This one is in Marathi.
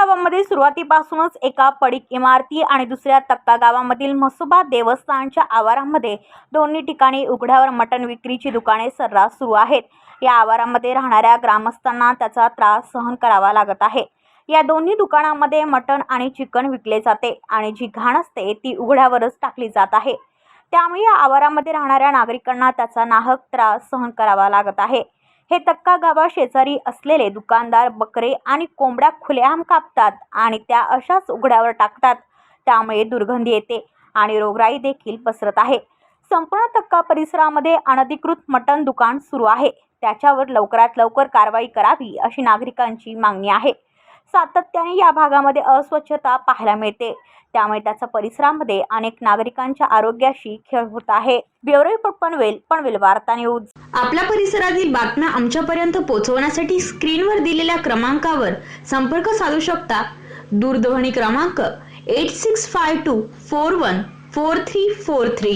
गावामध्ये सुरुवातीपासूनच एका पडीक इमारती आणि दुसऱ्या तक्का गावामधील म्हसोबा देवस्थानच्या आवारामध्ये दोन्ही ठिकाणी उघड्यावर मटण विक्रीची दुकाने सर्रास सुरू आहेत. या आवारामध्ये राहणाऱ्या ग्रामस्थांना त्याचा त्रास सहन करावा लागत आहे. या दोन्ही दुकानामध्ये मटण आणि चिकन विकले जाते आणि जी घाण असते ती उघड्यावरच टाकली जात आहे. त्यामुळे या आवारामध्ये राहणाऱ्या नागरिकांना त्याचा नाहक त्रास सहन करावा लागत आहे. हे तक्का गावा शेजारी असलेले दुकानदार बकरे आणि कोंबड्या खुलेआम कापतात आणि त्या अशाच उघड्यावर टाकतात. त्यामुळे दुर्गंधी येते आणि रोगराई देखील पसरत आहे. संपूर्ण तक्का परिसरामध्ये अनधिकृत मटण दुकान सुरू आहे. त्याच्यावर लवकरात लवकर कारवाई करावी अशी नागरिकांची मागणी आहे. सातत्याने या भागामध्ये अस्वच्छता पाहायला मिळते. त्यामुळे त्याचा परिसरामध्ये अनेक नागरिकांच्या आरोग्याशी खेळ होत आहे. ब्युरो रिपोर्ट पनवेल पनवेल वार्ता न्यूज. आपल्या परिसरातील बातम्या आमच्यापर्यंत पोहोचवण्यासाठी स्क्रीनवर दिलेल्या क्रमांकावर संपर्क साधू शकता. दूरध्वनी क्रमांक eight six five two four one four three four three